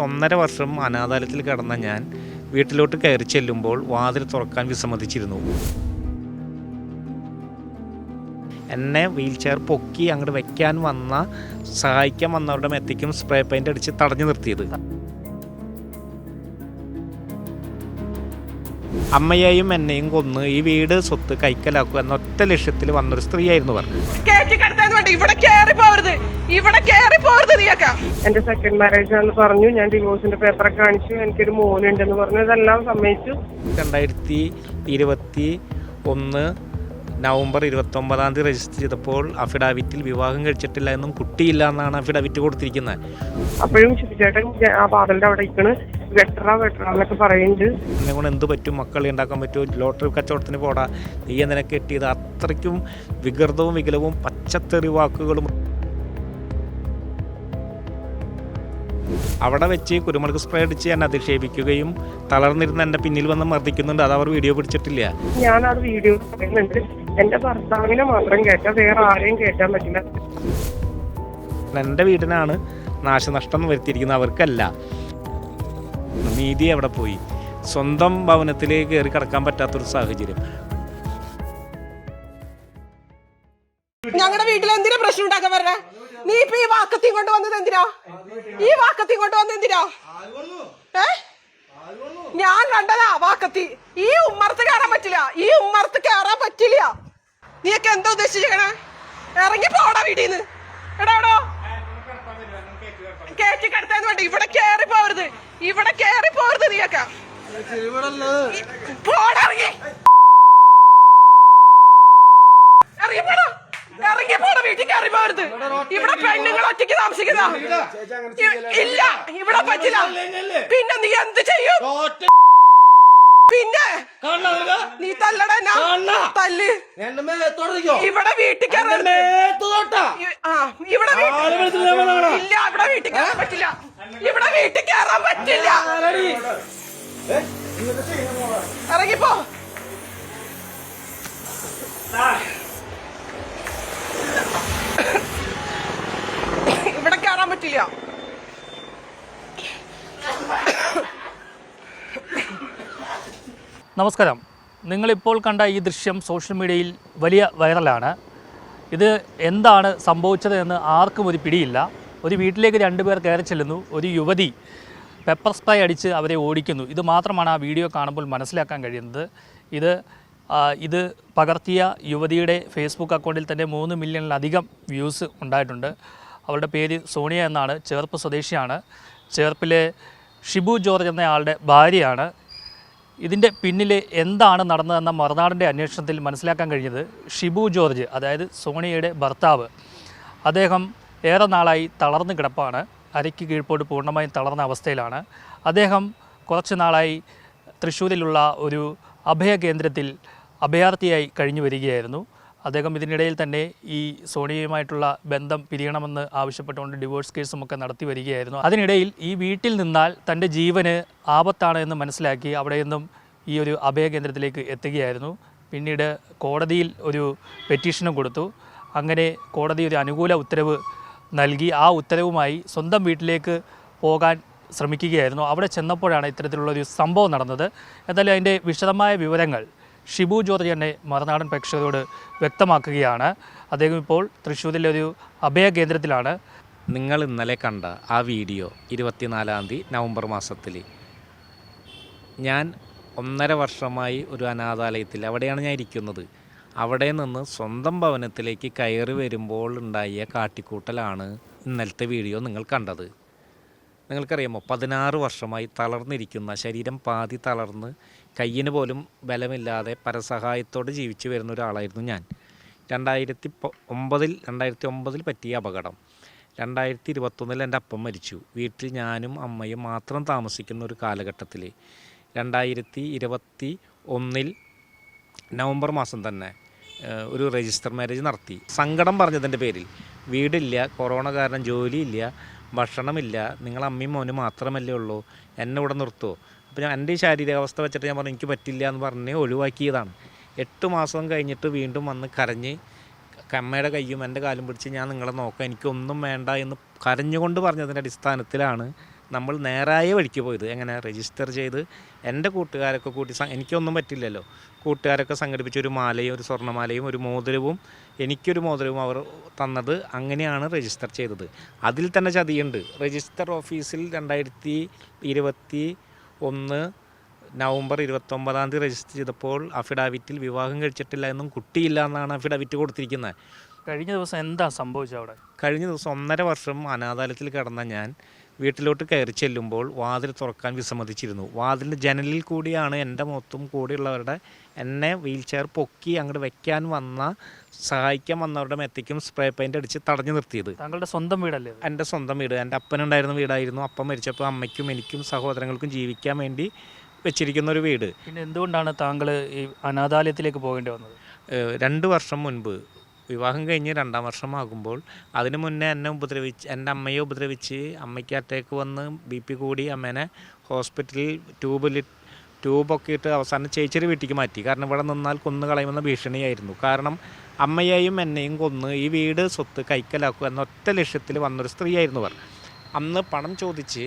ഒന്നര വർഷം അനാഥാലയത്തിൽ കിടന്ന ഞാൻ വീട്ടിലോട്ട് കയറി ചെല്ലുമ്പോൾ വാതിൽ തുറക്കാൻ വിസമ്മതിച്ചിരുന്നു. എന്നെ വീൽ ചെയർ പൊക്കി അങ്ങോട്ട് വെക്കാൻ വന്ന സഹായിക്കാൻ വന്നവരുടെ മെത്തിക്കും സ്പ്രേ പെയിന്റ് അടിച്ച് തടഞ്ഞു നിർത്തിയത്. അമ്മയെയും എന്നെയും കൊന്ന് ഈ വീട് സ്വത്ത് കൈക്കലാക്കുക എന്ന ഒറ്റ ലക്ഷ്യത്തിൽ വന്നൊരു സ്ത്രീയായിരുന്നു പറഞ്ഞു എന്റെ സെക്കൻഡ് മാരേജ് ആണെന്ന് പറഞ്ഞു. ഞാൻ ഡിവോഴ്സിന്റെ പേപ്പർ കാണിച്ചു. എനിക്കൊരു മോനുണ്ടെന്ന് പറഞ്ഞു. ഇതെല്ലാം സമ്മതിച്ചു. രണ്ടായിരത്തി ഇരുപത്തി ഒന്ന് നവംബർ ഇരുപത്തൊമ്പതാം തീയതി രജിസ്റ്റർ ചെയ്തപ്പോൾ അഫിഡാവിറ്റിൽ വിവാഹം കഴിച്ചിട്ടില്ല എന്നും കുട്ടിയില്ല എന്നാണ് അഫിഡാവിറ്റ് കൊടുത്തിരിക്കുന്നത്. അപ്പോഴും ചേട്ടൻ ആ പാതലിന്റെ അവിടെ ഇരിക്കണ്. എന്നൊക്കെ പറയുന്നുണ്ട്. എന്നെ കൊണ്ട് എന്ത് പറ്റും? മക്കളെ ഉണ്ടാക്കാൻ പറ്റും ലോട്ടറി കച്ചവടത്തിന് പോടാ. നീ എന്തിനെ കെട്ടിയത്? അത്രയ്ക്കും വികൃതവും വികലവും പച്ചത്തെറി വാക്കുകളും. അവിടെ വെച്ച് കുരുമുളക് സ്പ്രേ അടിച്ച് എന്നെ അധിക്ഷേപിക്കുകയും തളർന്നിരുന്ന് എന്റെ പിന്നിൽ വന്ന് മർദ്ദിക്കുന്നുണ്ട്. അത് അവർ വീഡിയോ പിടിച്ചിട്ടില്ല. ഞാൻ അത് വീഡിയോ പറയുന്നുണ്ട് എന്റെ ഭർത്താവിനെ മാത്രം കേട്ടാ വേറെ ആരെയും കേട്ടാൻ പറ്റില്ല. എന്റെ വീടിനാണ് നാശനഷ്ടം വരുത്തിയിരിക്കുന്നത്. അവർക്കല്ല. നീതി അവിടെ പോയി? സ്വന്തം ഭവനത്തിലേക്ക് കയറി കിടക്കാൻ പറ്റാത്തൊരു സാഹചര്യം. ഞങ്ങളുടെ വീട്ടിൽ എന്തിനാ പ്രശ്നം ഉണ്ടാക്കാൻ പറഞ്ഞ നീ ഇപ്പൊ ഈ വാക്കത്തി കൊണ്ട് വന്നത് എന്തിനാ? ഈ വാക്കത്തി കൊണ്ട് വന്നത് എന്തിനാ? ഏ? ഞാൻ കണ്ടതാ വാക്കത്തി. ഈ ഉമ്മർത്ത് കയറാൻ പറ്റില്ല. ഈ ഉമ്മർത്ത് കയറാൻ പറ്റില്ല. നീയൊക്കെ എന്താ ഉദ്ദേശിച്ചേക്കണേ ഇറങ്ങി പോടാ വീട്ടിന്ന്. എടാടോ കേട്ടി കിടത്താന്ന് വേണ്ടി. ഇവിടെ കയറി പോരുത് ഇവിടെ കേറി പോരുത് നീയൊക്കെ. വീട്ടിൽ കയറി പോരുത്. ഇവിടെ പെണ്ണുങ്ങൾ ഒറ്റയ്ക്ക് താമസിക്കുന്ന ഇല്ല ഇവിടെ പറ്റില്ല. പിന്നെ നീ എന്ത് ചെയ്യും? പിന്നെ നീ തല്ലട. തല്ല്. ഇവിടെ വീട്ടിൽ കയറി ഇവിടെ ഇല്ല ഇവിടെ വീട്ടിൽ കയറാൻ പറ്റില്ല. ഇവിടെ വീട്ടിൽ കയറാൻ പറ്റില്ല. ഇറങ്ങിപ്പോ. ഇവിടെ കയറാൻ പറ്റില്ല. നമസ്കാരം. നിങ്ങളിപ്പോൾ കണ്ട ഈ ദൃശ്യം സോഷ്യൽ മീഡിയയിൽ വലിയ വൈറലാണ്. ഇത് എന്താണ് സംഭവിച്ചത് എന്ന് ആർക്കും ഒരു പിടിയില്ല. ഒരു വീട്ടിലേക്ക് രണ്ടുപേർ കയറി ചെല്ലുന്നു. ഒരു യുവതി പെപ്പർ സ്പ്രൈ അടിച്ച് അവരെ ഓടിക്കുന്നു. ഇത് മാത്രമാണ് ആ വീഡിയോ കാണുമ്പോൾ മനസ്സിലാക്കാൻ കഴിയുന്നത്. ഇത് ഇത് പകർത്തിയ യുവതിയുടെ ഫേസ്ബുക്ക് അക്കൗണ്ടിൽ തന്നെ മൂന്ന് മില്യണിലധികം വ്യൂസ് ഉണ്ടായിട്ടുണ്ട്. അവളുടെ പേര് സോണിയ എന്നാണ്. ചേർപ്പ് സ്വദേശിയാണ്. ചേർപ്പിലെ ഷിബു ജോർജ് എന്നയാളുടെ ഭാര്യയാണ്. ഇതിന്റെ പിന്നിൽ എന്താണ് നടന്നതെന്ന മറുനാടിന്റെ അന്വേഷണത്തിൽ മനസ്സിലാക്കാൻ കഴിഞ്ഞത് ഷിബു ജോർജ് അതായത് സോണിയയുടെ ഭർത്താവ്. അദ്ദേഹം ഏറെ നാളായി തളർന്നു കിടപ്പാണ്. അരയ്ക്ക് കീഴ്പോട്ട് പൂർണമായും തളർന്ന അവസ്ഥയിലാണ്. അദ്ദേഹം കുറച്ച് നാളായി തൃശ്ശൂരിലുള്ള ഒരു അഭയ കേന്ദ്രത്തിൽ അഭയാർത്ഥിയായി കഴിഞ്ഞു വരികയായിരുന്നു. അദ്ദേഹം ഇതിനിടയിൽ തന്നെ ഈ സോണിയയുമായിട്ടുള്ള ബന്ധം പിരിയണമെന്ന് ആവശ്യപ്പെട്ടുകൊണ്ട് ഡിവോഴ്സ് കേസും ഒക്കെ നടത്തി വരികയായിരുന്നു. അതിനിടയിൽ ഈ വീട്ടിൽ നിന്നാൽ തന്റെ ജീവന് ആപത്താണ് എന്ന് മനസ്സിലാക്കി അവിടെ നിന്നും ഈ ഒരു അഭയ കേന്ദ്രത്തിലേക്ക് എത്തുകയായിരുന്നു. പിന്നീട് കോടതിയിൽ ഒരു പെറ്റീഷനും കൊടുത്തു. അങ്ങനെ കോടതി ഒരു അനുകൂല ഉത്തരവ് നൽകി ആ ഉത്തരവുമായി സ്വന്തം വീട്ടിലേക്ക് പോകാൻ ശ്രമിക്കുകയായിരുന്നു. അവിടെ ചെന്നപ്പോഴാണ് ഇത്തരത്തിലുള്ളൊരു സംഭവം നടന്നത്. എന്തായാലും അതിന്റെ വിശദമായ വിവരങ്ങൾ ഷിബു ജോർജ് തന്നെ മറുനാടൻ പ്രേക്ഷകരോട് വ്യക്തമാക്കുകയാണ്. അദ്ദേഹം ഇപ്പോൾ തൃശ്ശൂരിലെ ഒരു അഭയ കേന്ദ്രത്തിലാണ്. നിങ്ങൾ ഇന്നലെ കണ്ട ആ വീഡിയോ ഇരുപത്തിനാലാം തീയതി നവംബർ മാസത്തിൽ. ഞാൻ ഒന്നര വർഷമായി ഒരു അനാഥാലയത്തിൽ അവിടെയാണ് ഞാൻ ഇരിക്കുന്നത്. അവിടെ നിന്ന് സ്വന്തം ഭവനത്തിലേക്ക് കയറി വരുമ്പോൾ ഉണ്ടായ കാട്ടിക്കൂട്ടലാണ് ഇന്നലത്തെ വീഡിയോ നിങ്ങൾ കണ്ടത്. നിങ്ങൾക്കറിയാമോ പതിനാറ് വർഷമായി തളർന്നിരിക്കുന്ന ശരീരം പാതി തളർന്ന് കയ്യിന് പോലും ബലമില്ലാതെ പരസഹായത്തോടെ ജീവിച്ചു വരുന്ന ഒരാളായിരുന്നു ഞാൻ. രണ്ടായിരത്തി ഒമ്പതിൽ രണ്ടായിരത്തി ഒമ്പതിൽ പറ്റിയ അപകടം. രണ്ടായിരത്തി ഇരുപത്തൊന്നിൽ എന്റെ അപ്പം മരിച്ചു. വീട്ടിൽ ഞാനും അമ്മയും മാത്രം താമസിക്കുന്ന ഒരു കാലഘട്ടത്തിൽ രണ്ടായിരത്തി ഇരുപത്തി ഒന്നിൽ നവംബർ മാസം തന്നെ ഒരു രജിസ്റ്റർ മാരേജ് നടത്തി. സങ്കടം പറഞ്ഞതിന്റെ പേരിൽ വീടില്ല കൊറോണ കാരണം ജോലിയില്ല ഭക്ഷണമില്ല നിങ്ങൾ അമ്മയും മോനും മാത്രമല്ലേ ഉള്ളൂ എന്നെ ഇവിടെ നിർത്തുമോ അപ്പോൾ ഞാൻ എന്റെ ശാരീരികാവസ്ഥ വെച്ചിട്ട് ഞാൻ പറഞ്ഞു എനിക്ക് പറ്റില്ല എന്ന് പറഞ്ഞ് ഒഴിവാക്കിയതാണ്. എട്ട് മാസം കഴിഞ്ഞിട്ട് വീണ്ടും വന്ന് കരഞ്ഞ് അമ്മയുടെ കൈയും എന്റെ കാലും പിടിച്ച് ഞാൻ നിങ്ങളെ നോക്കാം എനിക്കൊന്നും വേണ്ട എന്ന് കരഞ്ഞുകൊണ്ട് പറഞ്ഞതിന്റെ അടിസ്ഥാനത്തിലാണ് നമ്മൾ നേരായ വഴിക്ക് പോയത്. എങ്ങനെ? രജിസ്റ്റർ ചെയ്ത് എന്റെ കൂട്ടുകാരൊക്കെ കൂട്ടി എനിക്കൊന്നും പറ്റില്ലല്ലോ. കൂട്ടുകാരൊക്കെ സംഘടിപ്പിച്ച ഒരു മാലയും ഒരു സ്വർണമാലയും ഒരു മോതിരവും എനിക്കൊരു മോതിരവും അവർ തന്നത് അങ്ങനെയാണ് രജിസ്റ്റർ ചെയ്തത്. അതിൽ തന്നെ ചതിയുണ്ട്. രജിസ്റ്റർ ഓഫീസിൽ രണ്ടായിരത്തി ഇരുപത്തി ഒന്ന് നവംബർ ഇരുപത്തൊമ്പതാം തീയതി രജിസ്റ്റർ ചെയ്തപ്പോൾ അഫിഡാവിറ്റിൽ വിവാഹം കഴിച്ചിട്ടില്ല എന്നും കുട്ടിയില്ല എന്നാണ് അഫിഡാവിറ്റ് കൊടുത്തിരിക്കുന്നത്. കഴിഞ്ഞ ദിവസം എന്താ സംഭവിച്ചത് അവിടെ? കഴിഞ്ഞ ദിവസം ഒന്നര വർഷം അനാഥാലയത്തിൽ കിടന്ന ഞാൻ വീട്ടിലോട്ട് കയറി ചെല്ലുമ്പോൾ വാതിൽ തുറക്കാൻ വിസമ്മതിച്ചിരുന്നു. വാതിലിന്റെ ജനലിൽ കൂടിയാണ് എന്റെ മൊത്തം കൂടെയുള്ളവരുടെ എന്നെ വീൽ ചെയർ പൊക്കി അങ്ങോട്ട് വെക്കാൻ വന്ന സഹായിക്കാൻ വന്നവരുടെ മെത്തിക്കും സ്പ്രേ പെയിന്റ് അടിച്ച് തടഞ്ഞു നിർത്തിയത്. താങ്കളുടെ സ്വന്തം വീടല്ലേ? എന്റെ സ്വന്തം വീട്. എന്റെ അപ്പനുണ്ടായിരുന്ന വീടായിരുന്നു. അപ്പം മരിച്ചപ്പോൾ അമ്മയ്ക്കും എനിക്കും സഹോദരങ്ങൾക്കും ജീവിക്കാൻ വേണ്ടി വെച്ചിരിക്കുന്ന ഒരു വീട്. പിന്നെ എന്തുകൊണ്ടാണ് താങ്കൾ ഈ അനാഥാലയത്തിലേക്ക് പോകേണ്ടി വന്നത്? രണ്ട് വർഷം മുൻപ് വിവാഹം കഴിഞ്ഞ് രണ്ടാം വർഷമാകുമ്പോൾ അതിന് മുന്നേ എന്നെ ഉപദ്രവിച്ച് എന്റെ അമ്മയെ ഉപദ്രവിച്ച് അമ്മയ്ക്ക് അറ്റാക്ക് വന്ന് ബി പി കൂടി അമ്മേനെ ഹോസ്പിറ്റലിൽ ട്യൂബിൽ ട്യൂബൊക്കെ ഇട്ട് അവസാനം ചേച്ചിയുടെ വീട്ടിലേക്ക് മാറ്റി. കാരണം ഇവിടെ നിന്നാൽ കൊന്നു കളയുമെന്ന ഭീഷണിയായിരുന്നു. കാരണം അമ്മയെയും എന്നെയും കൊന്ന് ഈ വീട് സ്വത്ത് കൈക്കലാക്കുക എന്ന ഒറ്റ ലക്ഷ്യത്തിൽ വന്നൊരു സ്ത്രീയായിരുന്നു അവർ അന്ന് പണം ചോദിച്ച്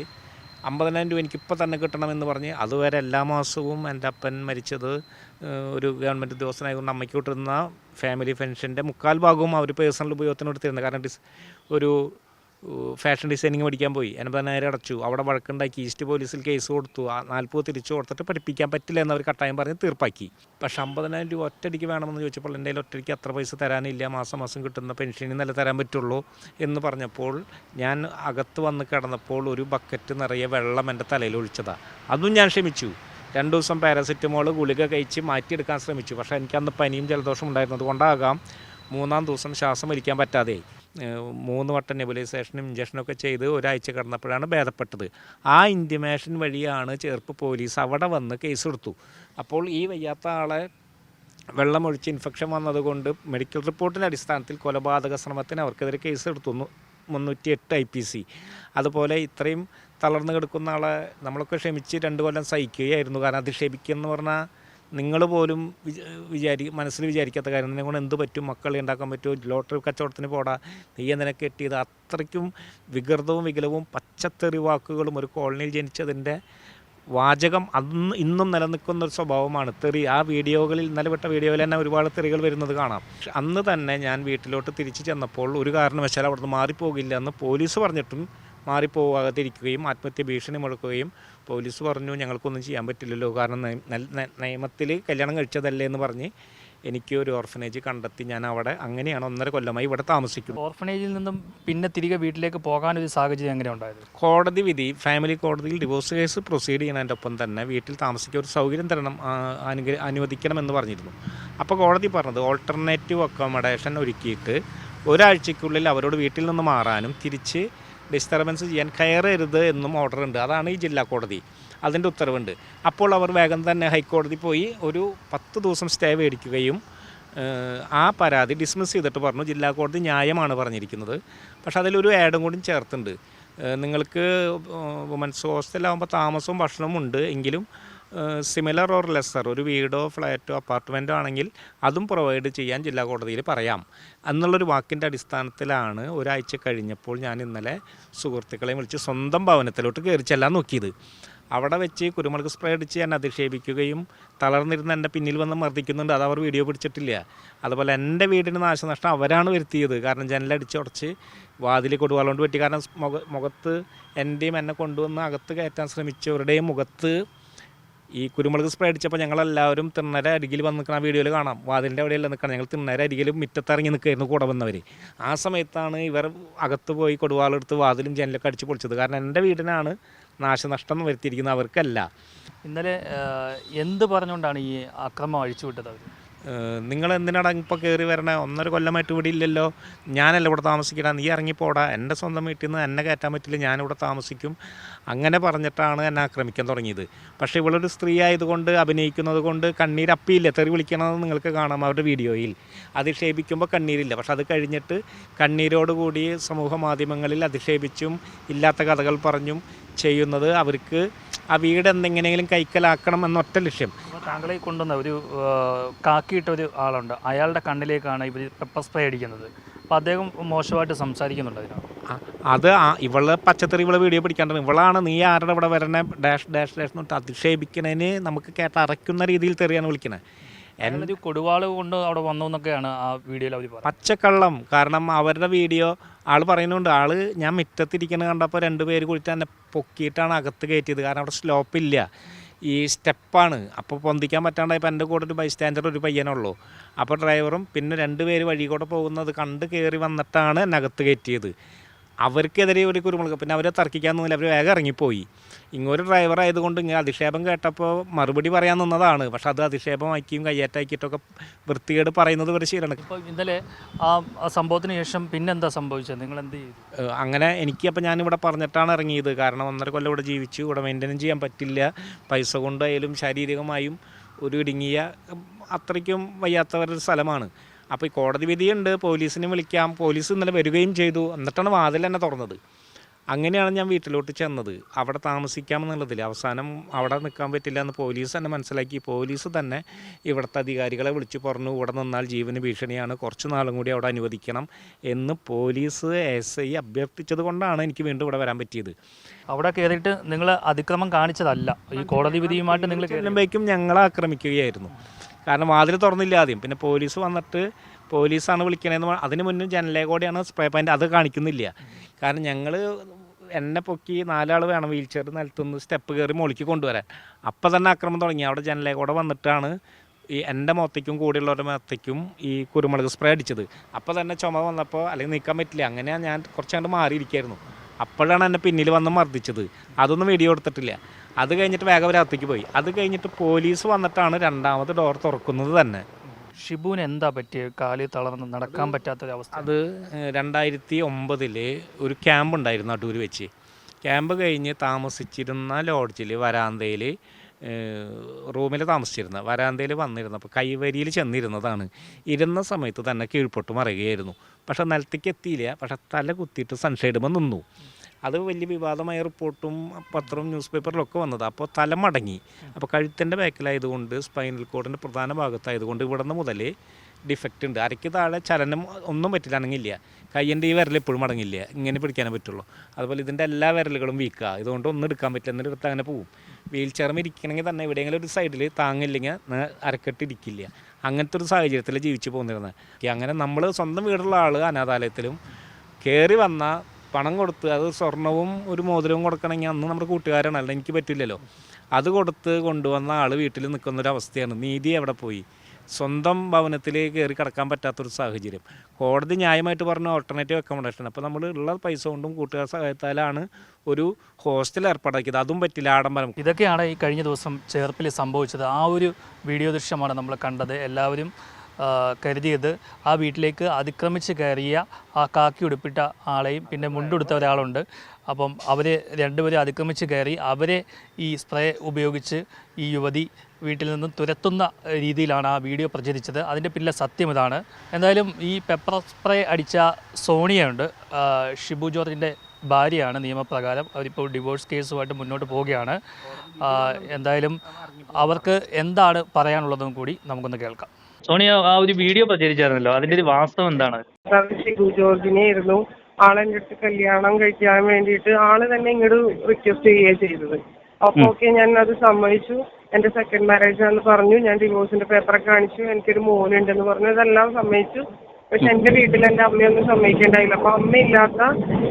അമ്പതിനായിരം രൂപ എനിക്കിപ്പോൾ തന്നെ കിട്ടണമെന്ന് പറഞ്ഞ് അതുവരെ എല്ലാ മാസവും എന്റെ അപ്പൻ മരിച്ചത് ഒരു ഗവൺമെന്റ് ഉദ്യോഗസ്ഥനായതുകൊണ്ട് അമ്മയ്ക്ക് കിട്ടുന്ന ഫാമിലി പെൻഷന്റെ മുക്കാൽ ഭാഗവും അവർ പേഴ്സണൽ ഉപയോഗത്തിന് എടുത്തിരുന്നത് കാരണം ഒരു ഫാഷൻ ഡിസൈനിങ് പഠിക്കാൻ പോയി. എൺപതിനായിരം അടച്ചു. അവിടെ വഴക്കുണ്ടാക്കി. ഈസ്റ്റ് പോലീസിൽ കേസ് കൊടുത്തു. നാൽപ്പത് തിരിച്ചു കൊടുത്തിട്ട് പഠിപ്പിക്കാൻ പറ്റില്ല എന്നവർ കട്ടായം പറഞ്ഞ് തീർപ്പാക്കി. പക്ഷെ അമ്പതിനായിരം രൂപ ഒറ്റയടിക്ക് വേണമെന്ന് ചോദിച്ചപ്പോൾ എന്റെ ഒറ്റയ്ക്ക് അത്ര പൈസ തരാനില്ല. മാസം മാസം കിട്ടുന്ന പെൻഷനിൽ നല്ല തരാൻ പറ്റുള്ളൂ എന്ന് പറഞ്ഞപ്പോൾ ഞാൻ അകത്ത് വന്ന് കിടന്നപ്പോൾ ഒരു ബക്കറ്റ് നിറയെ വെള്ളം എന്റെ തലയിൽ ഒഴിച്ചതാണ് അതും ഞാൻ ക്ഷമിച്ചു. രണ്ട് ദിവസം പാരസെറ്റമോൾ ഗുളിക കഴിച്ച് മാറ്റിയെടുക്കാൻ ശ്രമിച്ചു. പക്ഷേ എനിക്ക് അന്ന് പനിയും ജലദോഷം ഉണ്ടായിരുന്നത് കൊണ്ടാകാം. മൂന്നാം ദിവസം ശ്വാസം വലിക്കാൻ പറ്റാതെയായി. ഏഹ് മൂന്ന് വട്ടം നെബുലൈസേഷനും ഇഞ്ചക്ഷനൊക്കെ ചെയ്ത് ഒരാഴ്ച കിടന്നപ്പോഴാണ് ഭേദപ്പെട്ടത്. ആ ഇന്റിമേഷൻ വഴിയാണ് ചേർപ്പ് പോലീസ് അവിടെ വന്ന് കേസ് എടുത്തു അപ്പോൾ ഈ വയ്യാത്ത ആളെ വെള്ളമൊഴിച്ച് ഇൻഫെക്ഷൻ വന്നതുകൊണ്ട് മെഡിക്കൽ റിപ്പോർട്ടിന്റെ അടിസ്ഥാനത്തിൽ കൊലപാതക ശ്രമത്തിന് അവർക്കെതിരെ കേസ് എടുത്തുന്നു മുന്നൂറ്റി എട്ട് ഐ പി സി. അതുപോലെ ഇത്രയും തളർന്നു കിടക്കുന്ന ആളെ നമ്മളൊക്കെ ക്ഷമിച്ച് രണ്ട് കൊല്ലം സഹിക്കുകയായിരുന്നു. കാരണം അധിക്ഷേപിക്കുക എന്ന് പറഞ്ഞാൽ നിങ്ങൾ പോലും വിച- വിചാരി മനസ്സിൽ വിചാരിക്കാത്ത കാര്യം നിന്നെ കൊണ്ട് എന്ത് പറ്റും? മക്കളെ ഉണ്ടാക്കാൻ പറ്റുമോ? ലോട്ടറി കച്ചവടത്തിന് പോടാ. നീ എന്തിനെ കെട്ടിയത്? അത്രയ്ക്കും വികൃതവും വികലവും പച്ചത്തെറി വാക്കുകളും ഒരു കോളനിയിൽ ജനിച്ചതിന്റെ വാചകം അന്ന് ഇന്നും നിലനിൽക്കുന്ന ഒരു സ്വഭാവമാണ് തെറി. ആ വീഡിയോകളിൽ ഇന്നലെ വിട്ട വീഡിയോയിൽ തന്നെ ഒരുപാട് തെറികൾ വരുന്നത് കാണാം. അന്ന് തന്നെ ഞാൻ വീട്ടിലോട്ട് തിരിച്ചു ചെന്നപ്പോൾ ഒരു കാരണവശാൽ അവിടുന്ന് മാറിപ്പോകില്ല എന്ന് പോലീസ് പറഞ്ഞിട്ടും മാറിപ്പോകാതിരിക്കുകയും ആത്മഹത്യ ഭീഷണി മുഴക്കുകയും പോലീസ് പറഞ്ഞു ഞങ്ങൾക്കൊന്നും ചെയ്യാൻ പറ്റില്ലല്ലോ. കാരണം നിയമത്തിൽ കല്യാണം കഴിച്ചതല്ലേ എന്ന് പറഞ്ഞ് എനിക്ക് ഒരു ഓർഫനേജ് കണ്ടെത്തി. ഞാൻ അവിടെ അങ്ങനെയാണ് ഒന്നര കൊല്ലമായി ഇവിടെ താമസിക്കുന്നത്. ഓർഫനേജിൽ നിന്നും പിന്നെ തിരികെ വീട്ടിലേക്ക് പോകാൻ ഒരു സാഹചര്യം എങ്ങനെ ഉണ്ടായത്? കോടതി വിധി ഫാമിലി കോടതിയിൽ ഡിവോഴ്സ് കേസ് പ്രൊസീഡ് ചെയ്യുന്നതിന്റെ ഒപ്പം തന്നെ വീട്ടിൽ താമസിക്കാൻ ഒരു സൗകര്യം തരണം ആ, അനുഗ്ര അനുവദിക്കണമെന്ന് പറഞ്ഞിരുന്നു. അപ്പോൾ കോടതി പറഞ്ഞത് ഓൾട്ടർനേറ്റീവ് അക്കോമഡേഷൻ ഒരുക്കിയിട്ട് ഒരാഴ്ചക്കുള്ളിൽ അവരോട് വീട്ടിൽ നിന്ന് മാറാനും തിരിച്ച് ഡിസ്റ്റർബൻസ് ചെയ്യാൻ കയറരുത് എന്നും ഓർഡർ ഉണ്ട് അതാണ് ഈ ജില്ലാ കോടതി. അതിന്റെ ഉത്തരവുണ്ട്. അപ്പോൾ അവർ വേഗം തന്നെ ഹൈക്കോടതി പോയി ഒരു പത്ത് ദിവസം സ്റ്റേ മേടിക്കുകയും ആ പരാതി ഡിസ്മിസ് ചെയ്തിട്ട് പറഞ്ഞു ജില്ലാ കോടതി ന്യായമാണ് പറഞ്ഞിരിക്കുന്നത്. പക്ഷെ അതിലൊരു ആഡും കൂടി ചേർത്തുണ്ട്. നിങ്ങൾക്ക് വുമൻസ് ഹോസ്റ്റലാകുമ്പോൾ താമസവും ഭക്ഷണവും ഉണ്ട് എങ്കിലും സിമിലർ ഓർ ലെസ്സർ ഒരു വീടോ ഫ്ലാറ്റോ അപ്പാർട്ട്മെന്റോ ആണെങ്കിൽ അതും പ്രൊവൈഡ് ചെയ്യാൻ ജില്ലാ കോടതിയിൽ പറയാം. എന്നുള്ളൊരു വാക്കിന്റെ അടിസ്ഥാനത്തിലാണ് ഒരാഴ്ച കഴിഞ്ഞപ്പോൾ ഞാൻ ഇന്നലെ സുഹൃത്തുക്കളെയും വിളിച്ച് സ്വന്തം ഭവനത്തിലോട്ട് കയറി ചെല്ലാൻ നോക്കിയത്. അവിടെ വെച്ച് കുരുമുളക് സ്പ്രേ അടിച്ച് ഞാൻ അധിക്ഷേപിക്കുകയും തളർന്നിരുന്ന് എന്റെ പിന്നിൽ വന്ന് മർദ്ദിക്കുന്നുണ്ട് അത് അവർ വീഡിയോ പിടിച്ചിട്ടില്ല. അതുപോലെ എന്റെ വീടിന് നാശനഷ്ടം അവരാണ് വരുത്തിയത്. കാരണം ജനലടിച്ച് ഉടച്ച് വാതിൽ കൊടുവാളുകൊണ്ട് പറ്റി കാരണം മുഖ മുഖത്ത് എന്റെയും എന്നെ കൊണ്ടുവന്ന് അകത്ത് കയറ്റാൻ ശ്രമിച്ചവരുടെയും മുഖത്ത് ഈ കുരുമുളക് സ്പ്രേ അടിച്ചപ്പോൾ ഞങ്ങളെല്ലാവരും തിണ്ണര അരികിൽ വന്ന് നിൽക്കുന്ന ആ വീഡിയോയിൽ കാണാം. വാതിലിന്റെ അവിടെയല്ല നിൽക്കണം ഞങ്ങൾ തിണ്ണര അരികിൽ മുറ്റത്തിറങ്ങി നിൽക്കുകയായിരുന്നു കൂടെ വന്നവർ ആ സമയത്താണ് ഇവർ അകത്ത് പോയി കൊടുവാളെടുത്ത് വാതിലും ജനലൊക്കെ അടിച്ച് പൊളിച്ചത്. കാരണം എന്റെ വീടിനാണ് നാശനഷ്ടം വരുത്തിയിരിക്കുന്നത് അവർക്കല്ല. ഇന്നലെ എന്ത് പറഞ്ഞുകൊണ്ടാണ് ഈ അക്രമം അഴിച്ചുവിട്ടത് അവർ നിങ്ങൾ എന്തിനാടാ ഇപ്പോൾ കയറി വരണേ? ഒന്നര കൊല്ലമായിട്ട് ഇവിടെ ഇല്ലല്ലോ. ഞാനല്ല ഇവിടെ താമസിക്കണ? നീ ഇറങ്ങിപ്പോടാ. എന്റെ സ്വന്തം വീട്ടിൽ നിന്ന് എന്നെ കയറ്റാൻ പറ്റില്ല. ഞാനിവിടെ താമസിക്കും. അങ്ങനെ പറഞ്ഞിട്ടാണ് എന്നെ ആക്രമിക്കാൻ തുടങ്ങിയത്. പക്ഷേ ഇവളൊരു സ്ത്രീ ആയതുകൊണ്ട് അഭിനയിക്കുന്നത് കൊണ്ട് കണ്ണീരപ്പിയില്ല തെറി വിളിക്കണമെന്ന് നിങ്ങൾക്ക് കാണാം അവരുടെ വീഡിയോയിൽ. അധിക്ഷേപിക്കുമ്പോൾ കണ്ണീരില്ല. പക്ഷെ അത് കഴിഞ്ഞിട്ട് കണ്ണീരോടുകൂടി സമൂഹ മാധ്യമങ്ങളിൽ അധിക്ഷേപിച്ചും ഇല്ലാത്ത കഥകൾ പറഞ്ഞും ചെയ്യുന്നത് അവർക്ക് ആ വീട് എന്തെങ്ങനെയെങ്കിലും കൈക്കലാക്കണം എന്നൊറ്റ ലക്ഷ്യം. താങ്കളെ കൊണ്ടുവന്ന ഒരു കാക്കിയിട്ട ഒരു ആളുണ്ട്. അയാളുടെ കണ്ണിലേക്കാണ് ഇവർ പെപ്പർ സ്പ്രേ അടിക്കുന്നത്. അപ്പോൾ അദ്ദേഹം മോശമായിട്ട് സംസാരിക്കുന്നുണ്ട് അതിനാണ് അത് ഇവളെ പച്ചത്തറി ഇവളെ വീഡിയോ പിടിക്കാണ്ട് ഇവളാണ് നീ ആരുടെ ഇവിടെ വരണേ? ഡാഷ് ഡാഷ് ഡാഷ് എന്നിട്ട് അധിക്ഷേപിക്കണതിന് നമുക്ക് കേട്ട അറയ്ക്കുന്ന രീതിയിൽ തെറിയാണ് വിളിക്കണേ. എൻ ഒരു കൊടുവാൾ കൊണ്ട് അവിടെ വന്നു എന്നൊക്കെയാണ് ആ വീഡിയോയിൽ അവർ പറഞ്ഞത് പച്ചക്കള്ളം. കാരണം അവരുടെ വീഡിയോ ആൾ പറയുന്നുണ്ട് ആൾ ഞാൻ മുറ്റത്തിരിക്കുന്നത് കണ്ടപ്പോൾ രണ്ട് കുളിച്ച് തന്നെ പൊക്കിയിട്ടാണ് അകത്ത് കയറ്റിയത്. കാരണം അവിടെ സ്ലോപ്പില്ല ഈ സ്റ്റെപ്പാണ് അപ്പോൾ പൊന്തിക്കാൻ പറ്റാണ്ടായപ്പോൾ എന്റെ കൂടെ ഒരു ബൈസ്റ്റാൻഡർ ഒരു പയ്യനുള്ളൂ. അപ്പോൾ ഡ്രൈവറും പിന്നെ രണ്ട് പേര് വഴി കൂടെ പോകുന്നത് കണ്ട് കയറി വന്നിട്ടാണ് എന്നെ അകത്ത് കയറ്റിയത്. അവർക്കെതിരെ ഒരു കുരുമുളക് പിന്നെ അവരെ തർക്കിക്കാൻ നിന്നില്ല അവർ വേഗം ഇറങ്ങിപ്പോയി. ഇങ്ങൊരു ഡ്രൈവർ ആയതുകൊണ്ട് ഇങ്ങനെ അധിക്ഷേപം കേട്ടപ്പോൾ മറുപടി പറയാൻ നിന്നതാണ്. പക്ഷെ അത് അധിക്ഷേപമാക്കിയും കയ്യേറ്റാക്കിയിട്ടൊക്കെ വൃത്തികേട് പറയുന്നത് ഒരു ശീലമാണ്. ഇപ്പോൾ ഇന്നലെ ആ സംഭവത്തിന് ശേഷം പിന്നെന്താ സംഭവിച്ചത്? നിങ്ങൾ എന്ത് ചെയ്തു അങ്ങനെ എനിക്ക് അപ്പോൾ ഞാനിവിടെ പറഞ്ഞിട്ടാണ് ഇറങ്ങിയത്. കാരണം ഒന്നര കൊല്ലം ഇവിടെ ജീവിച്ചു. ഇവിടെ മെയിന്റനൻസ് ചെയ്യാൻ പറ്റില്ല. പൈസ കൊണ്ടായാലും ശാരീരികമായും ഒരു ഇടുങ്ങിയ അത്രയ്ക്കും വയ്യാത്തവരുടെ സ്ഥലമാണ്. അപ്പോൾ ഈ കോടതി വിധിയുണ്ട് പോലീസിനെ വിളിക്കാം പോലീസ് ഇന്നലെ വരികയും ചെയ്തു എന്നിട്ടാണ് വാതിൽ തന്നെ തുറന്നത്. അങ്ങനെയാണ് ഞാൻ വീട്ടിലോട്ട് ചെന്നത്. അവിടെ താമസിക്കാമെന്നുള്ളതിൽ അവസാനം അവിടെ നിൽക്കാൻ പറ്റില്ല എന്ന് പോലീസ് തന്നെ മനസ്സിലാക്കി. പോലീസ് തന്നെ ഇവിടുത്തെ അധികാരികളെ വിളിച്ച് പറഞ്ഞു ഇവിടെ നിന്നാൽ ജീവന് ഭീഷണിയാണ് കുറച്ച് നാളും കൂടി അവിടെ അനുവദിക്കണം എന്ന് പോലീസ് എസ് ഐ അഭ്യർത്ഥിച്ചത് കൊണ്ടാണ് എനിക്ക് വീണ്ടും ഇവിടെ വരാൻ പറ്റിയത്. അവിടെ കയറിയിട്ട് നിങ്ങൾ അതിക്രമം കാണിച്ചതല്ല. ഈ കോടതി വിധിയുമായിട്ട് നിങ്ങൾ ചെല്ലുമ്പോഴേക്കും ഞങ്ങളെ ആക്രമിക്കുകയായിരുന്നു. കാരണം വാതിൽ തുറന്നില്ല ആദ്യം. പിന്നെ പോലീസ് വന്നിട്ട് പോലീസാണ് വിളിക്കണതെന്ന് അതിന് മുന്നേ ജനലേകൂടെയാണ് സ്പ്രേ പാന്റ് അത് കാണിക്കുന്നില്ല. കാരണം ഞങ്ങൾ എന്നെ പൊക്കി നാലാൾ വേണം വീൽ ചെയർ നിലത്തുനിന്ന് സ്റ്റെപ്പ് കയറി മുകളിലേക്ക് കൊണ്ടുവരാൻ. അപ്പം തന്നെ ആക്രമം തുടങ്ങി. അവിടെ ജനലേ കൂടെ വന്നിട്ടാണ് ഈ എന്റെ മുഖത്തേക്കും കൂടെയുള്ളവരുടെ മുഖത്തേക്കും ഈ കുരുമുളക് സ്പ്രേ അടിച്ചത്. അപ്പോൾ തന്നെ ചുമ വന്നപ്പോൾ അല്ലെങ്കിൽ നിൽക്കാൻ പറ്റില്ല അങ്ങനെ ഞാൻ കുറച്ചങ്ങോട്ട് മാറിയിരിക്കായിരുന്നു. അപ്പോഴാണ് എന്നെ പിന്നിൽ വന്ന് മർദ്ദിച്ചത്. അതൊന്നും വീഡിയോ എടുത്തിട്ടില്ല അത് കഴിഞ്ഞിട്ട് വേഗം രാത്രിക്ക് പോയി. അത് കഴിഞ്ഞിട്ട് പോലീസ് വന്നിട്ടാണ് രണ്ടാമത് ഡോർ തുറക്കുന്നത് തന്നെ. ഷിബുവിന് എന്താ പറ്റിയത് കാലിൽ തളർന്ന് നടക്കാൻ പറ്റാത്ത അവസ്ഥ അത് രണ്ടായിരത്തി ഒമ്പതിൽ ഒരു ക്യാമ്പ് ഉണ്ടായിരുന്നു അടൂർ വെച്ച്. ക്യാമ്പ് കഴിഞ്ഞ് താമസിച്ചിരുന്ന ലോഡ്ജിൽ വരാന്തയിൽ റൂമിൽ താമസിച്ചിരുന്ന വരാന്തയിൽ വന്നിരുന്നപ്പോൾ കൈവരിയിൽ ചെന്നിരുന്നതാണ്. ഇരുന്ന സമയത്ത് തന്നെ കീഴ്പൊട്ട് മറിയുകയായിരുന്നു. പക്ഷേ നിലത്തേക്ക് എത്തിയില്ല. പക്ഷെ തല കുത്തിയിട്ട് സൺഷൈഡുമ്പോൾ നിന്നു. അത് വലിയ വിവാദമായ റിപ്പോർട്ടും പത്രവും ന്യൂസ് പേപ്പറിലൊക്കെ വന്നത്. അപ്പോൾ തല മടങ്ങി. അപ്പോൾ കഴുത്തിന്റെ ബാക്കിലായതുകൊണ്ട് സ്പൈനൽ കോഡിന്റെ പ്രധാന ഭാഗത്തായതുകൊണ്ട് ഇവിടുന്ന് മുതൽ ഡിഫക്റ്റ് ഉണ്ട്. അരയ്ക്ക് താഴെ ചലനം ഒന്നും പറ്റില്ല അനങ്ങില്ല. കയ്യന്റെ ഈ വിരൽ എപ്പോഴും മടങ്ങില്ല. ഇങ്ങനെ പിടിക്കാനേ പറ്റുള്ളൂ. അതുപോലെ ഇതിന്റെ എല്ലാ വിരലുകളും വീക്കാണ് ഇതുകൊണ്ട് ഒന്നും എടുക്കാൻ പറ്റില്ല. എന്നിട്ട് അങ്ങനെ പോവും. വീൽ ചെയറും ഇരിക്കണമെങ്കിൽ തന്നെ എവിടെയെങ്കിലും ഒരു സൈഡിൽ താങ്ങില്ലെങ്കിൽ അരക്കെട്ടിരിക്കില്ല അങ്ങനത്തെ ഒരു സാഹചര്യത്തിൽ ജീവിച്ചു പോന്നിരുന്നത് അങ്ങനെ നമ്മൾ സ്വന്തം വീടുള്ള ആൾ അനാഥാലയത്തിലും കയറി വന്ന പണം കൊടുത്ത് അത് സ്വർണവും ഒരു മോതിരവും കൊടുക്കണമെങ്കിൽ അന്ന് നമ്മുടെ കൂട്ടുകാരാണ്. അല്ല എനിക്ക് പറ്റില്ലല്ലോ. അത് കൊടുത്ത് കൊണ്ടുവന്ന ആൾ വീട്ടിൽ നിൽക്കുന്ന ഒരു അവസ്ഥയാണ്. നീതി എവിടെ പോയി? സ്വന്തം ഭവനത്തിലേക്ക് കയറി കിടക്കാൻ പറ്റാത്തൊരു സാഹചര്യം. കോടതി ന്യായമായിട്ട് പറഞ്ഞ ഓൾട്ടർനേറ്റീവ് അക്കോമഡേഷൻ അപ്പോൾ നമ്മൾ ഉള്ള പൈസ കൊണ്ടും കൂട്ടുകാർ സഹായത്താലാണ് ഒരു ഹോസ്റ്റൽ ഏർപ്പാടാക്കിയത്. അതും പറ്റില്ല ആഡംബരം. ഇതൊക്കെയാണ് ഈ കഴിഞ്ഞ ദിവസം ചേർപ്പിൽ സംഭവിച്ചത്. ആ ഒരു വീഡിയോ ദൃശ്യമാണ് നമ്മൾ കണ്ടത്. എല്ലാവരും കരുതിയത് ആ വീട്ടിലേക്ക് അതിക്രമിച്ച് കയറിയ ആ കാക്കി ഉടുപ്പിട്ട ആളെയും പിന്നെ മുണ്ടുടുത്ത ഒരാളുണ്ട്. അപ്പം അവരെ രണ്ടുപേരും അതിക്രമിച്ച് കയറി അവരെ ഈ സ്പ്രേ ഉപയോഗിച്ച് ഈ യുവതി വീട്ടിൽ നിന്നും തുരത്തുന്ന രീതിയിലാണ് ആ വീഡിയോ പ്രചരിച്ചത്. അതിന്റെ പിന്നിലെ സത്യം ഇതാണ്. എന്തായാലും ഈ പെപ്പർ സ്പ്രേ അടിച്ച സോണിയുണ്ട് ഷിബു ജോർജിന്റെ ഭാര്യയാണ് നിയമപ്രകാരം. അവരിപ്പോൾ ഡിവോഴ്സ് കേസുമായിട്ട് മുന്നോട്ട് പോവുകയാണ്. എന്തായാലും അവർക്ക് എന്താണ് പറയാനുള്ളതും കൂടി നമുക്കൊന്ന് കേൾക്കാം. സോണിയ ആ ഒരു വീഡിയോ പ്രചരിച്ചായിരുന്നല്ലോ. അതിന്റെ ഒരു വാസ്തവം എന്താണ്? ഷിബു ജോർജിനെ ആയിരുന്നു ആളെന്റെ അടുത്ത് കല്യാണം കഴിക്കാൻ വേണ്ടിയിട്ട് ആൾ തന്നെ ഇങ്ങോട്ട് റിക്വസ്റ്റ് ചെയ്യുകയാണ് ചെയ്തത്. അപ്പൊ ഓക്കെ ഞാൻ അത് സമ്മതിച്ചു. എന്റെ സെക്കൻഡ് മാരേജ് ആണെന്ന് പറഞ്ഞു. ഞാൻ ഡിവോഴ്സിന്റെ പേപ്പറൊക്കെ കാണിച്ചു. എനിക്കൊരു മോനുണ്ടെന്ന് പറഞ്ഞു. ഇതെല്ലാം സമ്മതിച്ചു. പക്ഷെ എന്റെ വീട്ടിൽ എന്റെ അമ്മയൊന്നും സമ്മതിക്കേണ്ടായില്ല. അപ്പൊ അമ്മ ഇല്ലാത്ത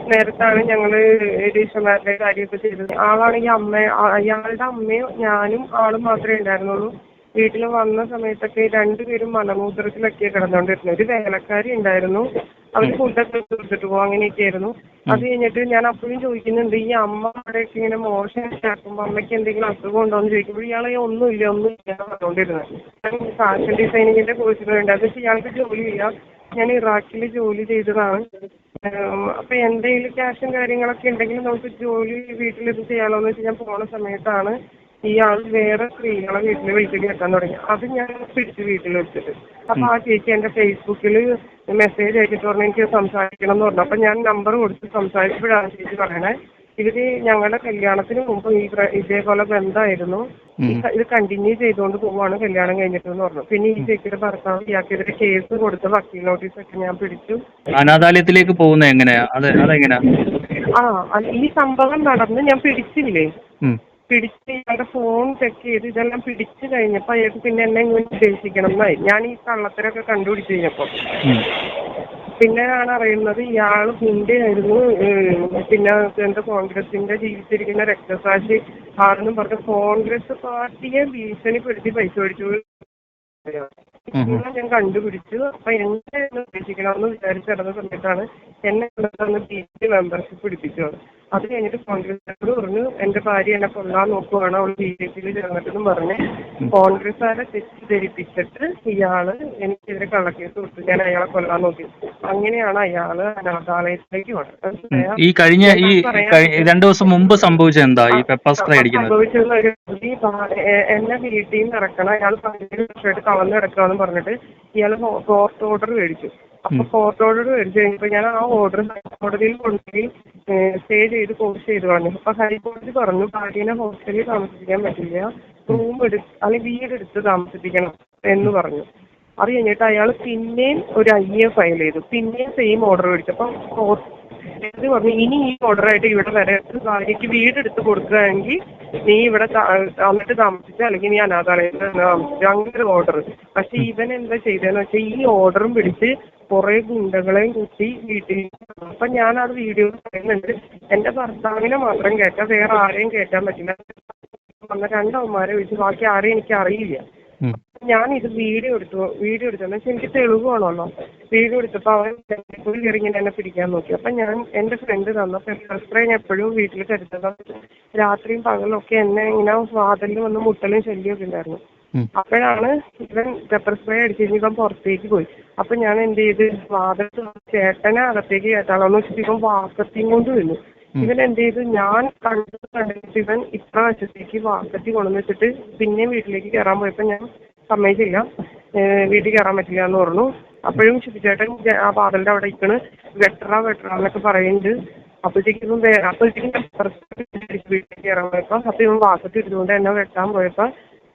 നേരത്താണ് ഞങ്ങൾ രജിസ്റ്റർമാരുടെ കാര്യമൊക്കെ ചെയ്തത്. ആളാണെങ്കിൽ അമ്മ അയാളുടെ അമ്മയും ഞാനും ആളും മാത്രമേ ഉണ്ടായിരുന്നുള്ളൂ. വീട്ടിൽ വന്ന സമയത്തൊക്കെ രണ്ടുപേരും മലമൂത്രത്തിലൊക്കെ കിടന്നുകൊണ്ടിരുന്നു. ഒരു വേലക്കാരി ഉണ്ടായിരുന്നു. അവർ ഫുഡൊക്കെ കൊടുത്തിട്ട് പോകും അങ്ങനെയൊക്കെ ആയിരുന്നു. അത് കഴിഞ്ഞിട്ട് ഞാൻ അപ്പോഴും ചോദിക്കുന്നുണ്ട് ഈ അമ്മ അവിടെയൊക്കെ ഇങ്ങനെ മോശം ആക്കുമ്പോൾ അമ്മയ്ക്ക് എന്തെങ്കിലും അസുഖം ഉണ്ടോ എന്ന് ചോദിക്കുമ്പോൾ ഇയാളെ ഒന്നുമില്ല ഒന്നുമില്ല പറഞ്ഞുകൊണ്ടിരുന്നത് ഞാൻ ഫാഷൻ ഡിസൈനിങ്ങിന്റെ കോഴ്സിന് വേണ്ടി അത് ഇയാൾക്ക് ജോലിയില്ല ഞാൻ ഇറാഖിൽ ജോലി ചെയ്തതാണ്. അപ്പൊ എന്റെ കയ്യിൽ ക്യാഷും കാര്യങ്ങളൊക്കെ ഉണ്ടെങ്കിൽ നമുക്ക് ജോലി വീട്ടിലിരുന്ന് ചെയ്യാലോ എന്ന് വെച്ച് ഞാൻ പോണ സമയത്താണ് ഈ ആൾ വേറെ സ്ത്രീകളെ വീട്ടിൽ വിളിച്ച് കേൾക്കാൻ തുടങ്ങി. അത് ഞാൻ പിടിച്ച് വീട്ടിൽ വെച്ചിട്ട് അപ്പൊ ആ ചേച്ചി എന്റെ ഫേസ്ബുക്കിൽ മെസ്സേജ് അയച്ചിട്ട് പറഞ്ഞു എനിക്ക് സംസാരിക്കണം എന്ന് പറഞ്ഞു. അപ്പൊ ഞാൻ നമ്പർ കൊടുത്ത് സംസാരിച്ചപ്പോഴാണ് ചേച്ചി പറയണേ ഇവർ ഞങ്ങളുടെ കല്യാണത്തിന് മുമ്പ് ഈ ഇതേപോലെ ബന്ധമായിരുന്നു. ഇത് കണ്ടിന്യൂ ചെയ്തുകൊണ്ട് പോവാണ് കല്യാണം കഴിഞ്ഞിട്ട് എന്ന് പറഞ്ഞു. പിന്നെ ഈ ചേച്ചിയുടെ ഭർത്താവ് ഇയാൾക്കെതിരെ കേസ് കൊടുത്ത വക്കീൽ നോട്ടീസ് ഒക്കെ ഞാൻ പിടിച്ചു. അനാഥാലയത്തിലേക്ക് പോകുന്നത് എങ്ങനെയാ? അത് അതെങ്ങനെയാ? ആ ഈ സംഭവം നടന്ന് ഞാൻ പിടിച്ചില്ലേ. പിടിച്ച് ഇയാളുടെ ഫോൺ ചെക്ക് ചെയ്ത് ഇതെല്ലാം പിടിച്ചു കഴിഞ്ഞപ്പോ അയാൾക്ക് പിന്നെ എന്നെ ഇങ്ങനെ ഉദ്ദേശിക്കണം എന്നായി. ഞാൻ ഈ കള്ളത്തരൊക്കെ കണ്ടുപിടിച്ച് കഴിഞ്ഞപ്പോ. ഉം. പിന്നെയാണ് അറിയുന്നത് ഇയാൾ ഗുണ്ടയായിരുന്നു. ആയിരുന്നു പിന്നെ എന്താ കോൺഗ്രസിന്റെ ജീവിച്ചിരിക്കുന്ന രക്തസാക്ഷി ആണെന്നും പറഞ്ഞ് കോൺഗ്രസ് പാർട്ടിയെ ഭീഷണിപ്പെടുത്തി പൈസ മേടിച്ചു. ഞാൻ കണ്ടുപിടിച്ചു അപ്പൊ എന്നെ ഒന്ന് ഉദ്ദേശിക്കണമെന്ന് വിചാരിച്ചിരുന്ന സമയത്താണ് എന്നെ കൊണ്ടുവന്ന് ബി ജെ മെമ്പർഷിപ്പ് പിടിപ്പിച്ചത്. അത് കഴിഞ്ഞിട്ട് കോൺഗ്രസ്സുകാരോട് പറഞ്ഞു എന്റെ ഭാര്യ എന്നെ കൊള്ളാൻ നോക്കുവാണ് അവൾ ബി ജെ പിയിൽ ചേർന്നിട്ടെന്നും പറഞ്ഞ് കോൺഗ്രസ്സുകാരെ തെറ്റിദ്ധരിപ്പിച്ചിട്ട് ഇയാൾ എനിക്കെതിരെ കള്ളക്കേസ് കൊടുത്തു. ഞാൻ അയാളെ കൊല്ലാൻ നോക്കി. അങ്ങനെയാണ് അയാൾ അനാഥാലയത്തിലേക്ക് വന്നത്? ഈ കഴിഞ്ഞ ഈ രണ്ടു ദിവസം മുമ്പ് സംഭവിച്ചത് എന്താ? ഈ പെപ്പർ സ്പ്രേ അടിക്കുന്നത്. എന്നെ വീട്ടിൽ നിന്ന് ഇറക്കണം. അയാൾ പതിനേഴ് വർഷമായിട്ട് കളന്ന് കിടക്കാന്ന് പറഞ്ഞിട്ട് ഇയാൾ കോർട്ട് ഓർഡർ മേടിച്ചു. അപ്പൊ കോർട്ട് ഓർഡർ മേടിച്ചു കഴിഞ്ഞപ്പോ ഞാൻ ആ ഓർഡർ ഹൈക്കോടതിയിൽ കൊണ്ടുപോയി സ്റ്റേ ചെയ്ത് കോഴ്സ് ചെയ്ത് കളഞ്ഞു. അപ്പൊ ഹൈക്കോടതി പറഞ്ഞു ഭാര്യനെ ഹോസ്റ്റലിൽ താമസിപ്പിക്കാൻ പറ്റില്ല. റൂം എടുത്ത് അല്ലെങ്കിൽ വീടെടുത്ത് താമസിപ്പിക്കണം എന്ന് പറഞ്ഞു. അത് കഴിഞ്ഞിട്ട് അയാൾ പിന്നെയും ഒരു ഐ എ ഫയൽ ചെയ്തു. പിന്നെയും സെയിം ഓർഡർ മേടിച്ചു. അപ്പൊ ഇത് പറഞ്ഞു ഇനി ഈ ഓർഡറായിട്ട് ഇവിടെ വരരുത് വീട് വീടെടുത്ത് കൊടുക്കുകയാണെങ്കിൽ നീ ഇവിടെ വന്നിട്ട് താമസിച്ച അല്ലെങ്കിൽ നീ അനാഥാലയത്തിൽ താമസിച്ചു അങ്ങനെ ഒരു ഓർഡർ പക്ഷെ ഇവൻ എന്താ ചെയ്തതെന്ന് വെച്ചാൽ ഈ ഓർഡറും പിടിച്ച് കുറെ ഗുണ്ടകളെയും കൂട്ടി വീട്ടിൽ അപ്പൊ ഞാൻ അത് വീഡിയോ പറയുന്നുണ്ട്. എന്റെ ഭർത്താവിനെ മാത്രം കേട്ടാ വേറെ ആരെയും കേട്ടാൻ പറ്റില്ല. വന്ന രണ്ടമ്മമാരെ വിളിച്ച് ബാക്കി ആരെയും എനിക്ക് അറിയില്ല. ഞാൻ ഇത് വീഡിയോ എടുത്തു. വീഡിയോ എടുത്തെന്ന് വെച്ചാൽ എനിക്ക് തെളിവ് വേണമല്ലോ വീഡിയോ എടുത്തപ്പോൾ അവൻ ഒരു ഇങ്ങനെ എന്നെ പിടിക്കാൻ നോക്കി. അപ്പൊ ഞാൻ എന്റെ ഫ്രണ്ട് തന്ന. പെപ്പർ സ്പ്രേ ഞാൻ എപ്പോഴും വീട്ടിൽ കരുതുന്നത് രാത്രിയും പകലും ഒക്കെ എന്നെ ഇങ്ങനെ വാതിലിൽ വന്ന് മുട്ടലും ശല്യമൊക്കെ ഉണ്ടായിരുന്നു. അപ്പോഴാണ് ഇവൻ പെപ്പർ സ്പ്രേ അടിച്ചു കഴിഞ്ഞ് ഇവൻ പുറത്തേക്ക് പോയി. അപ്പൊ ഞാൻ എന്ത് ചെയ്ത്? വാതിൽ ചേട്ടനെ അകത്തേക്ക് കേട്ടാളെന്ന് വെച്ചിട്ട് ഇവൻ വാക്കത്തിയും കൊണ്ട് വന്നു. ഇവൻ എന്ത് ചെയ്തു? ഞാൻ കണ്ടു കണ്ടിട്ട് ഇവൻ ഇത്ര വശത്തേക്ക് വാക്കത്തി കൊണ്ടുവന്നിട്ട് വെച്ചിട്ട് പിന്നെയും വീട്ടിലേക്ക് കയറാൻ പോയപ്പോ ഞാൻ സമ്മതിച്ചില്ല. വീട്ടിൽ കയറാൻ പറ്റില്ല എന്ന് പറഞ്ഞു. അപ്പോഴും ചുറ്റിച്ചേട്ടൻ ആ പാതലിന്റെ അവിടെ ഇരിക്കണ്. വെട്ടറ വെട്ടറ എന്നൊക്കെ പറയുന്നുണ്ട് അപ്പോഴത്തേക്കും അപ്പോഴത്തേക്കും വീട്ടിലേക്ക് കയറാൻ പോയപ്പോ അപ്പൊ ഇവൻ വാസത്തിൽ ഇരുന്നുകൊണ്ട് എന്നെ വെട്ടാൻ പോയപ്പോ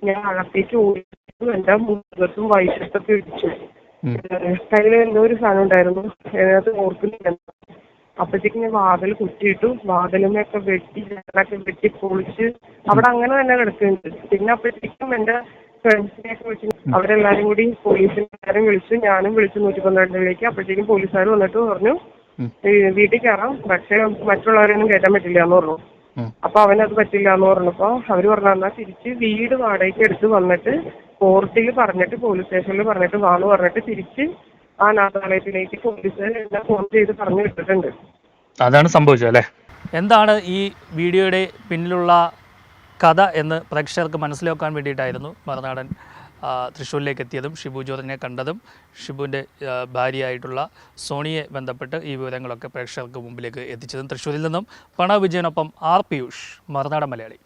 ഞാൻ അകത്തേക്ക് ഓടിച്ചു എന്റെ മുഖത്തും വയറ്റത്തൊക്കെ ഇടിച്ചു. കയ്യിൽ എന്തോ ഒരു സാധനം ഉണ്ടായിരുന്നു. അതിനകത്ത് ഓർക്കുന്നില്ല. അപ്പോഴത്തേക്കും ഞാൻ വാതിൽ കുറ്റിയിട്ടു വാതിലുമൊക്കെ വെട്ടി ജനലൊക്കെ വെട്ടി പൊളിച്ച് അവിടെ അങ്ങനെ തന്നെ കിടക്കുന്നുണ്ട്. പിന്നെ അപ്പോഴത്തേക്കും എന്റെ ഫ്രണ്ട്സിനെ വിളിച്ച് അവരെല്ലാരും കൂടി പോലീസിനെ വിളിച്ചു ഞാനും വിളിച്ചു നൂറ്റി പന്ത്രണ്ടിലേക്ക് അപ്പോഴത്തേക്കും പോലീസുകാർ വന്നിട്ട് പറഞ്ഞു "ഈ വീട്ടിൽ കയറാം പക്ഷെ മറ്റുള്ളവരെയൊന്നും കയറ്റാൻ പറ്റില്ല എന്ന് പറഞ്ഞു. അപ്പൊ അവനത് പറ്റില്ല എന്ന് പറഞ്ഞപ്പോ അവർ പറഞ്ഞു എന്നാ തിരിച്ച് വീട് വാടകയ്ക്ക് എടുത്ത് വന്നിട്ട് കോർട്ടിൽ പറഞ്ഞിട്ട് പോലീസ് സ്റ്റേഷനിൽ പറഞ്ഞിട്ട് വാന്ന് പറഞ്ഞിട്ട് തിരിച്ച് ആ അനാഥാലയത്തിലേക്ക് പോലീസ് എന്നെ ഫോൺ ചെയ്ത് പറഞ്ഞു വിട്ടിട്ടുണ്ട്. അതാണ് സംഭവിച്ചത് അല്ലേ? എന്താണ് ഈ വീഡിയോയുടെ പിന്നിലുള്ള കഥ എന്ന് പ്രേക്ഷകർക്ക് മനസ്സിലാക്കാൻ വേണ്ടിയിട്ടായിരുന്നു മറുനാടൻ തൃശ്ശൂരിലേക്ക് എത്തിയതും ഷിബു ജോർജിനെ കണ്ടതും. ഷിബുവിന്റെ ഭാര്യയായിട്ടുള്ള സോണിയെ ബന്ധപ്പെട്ട് ഈ വിവരങ്ങളൊക്കെ പ്രേക്ഷകർക്ക് മുമ്പിലേക്ക് എത്തിച്ചതും തൃശ്ശൂരിൽ നിന്നും. പ്രണവ് വിജയനൊപ്പം ആർ പിയൂഷ് മറുനാടൻ മലയാളി.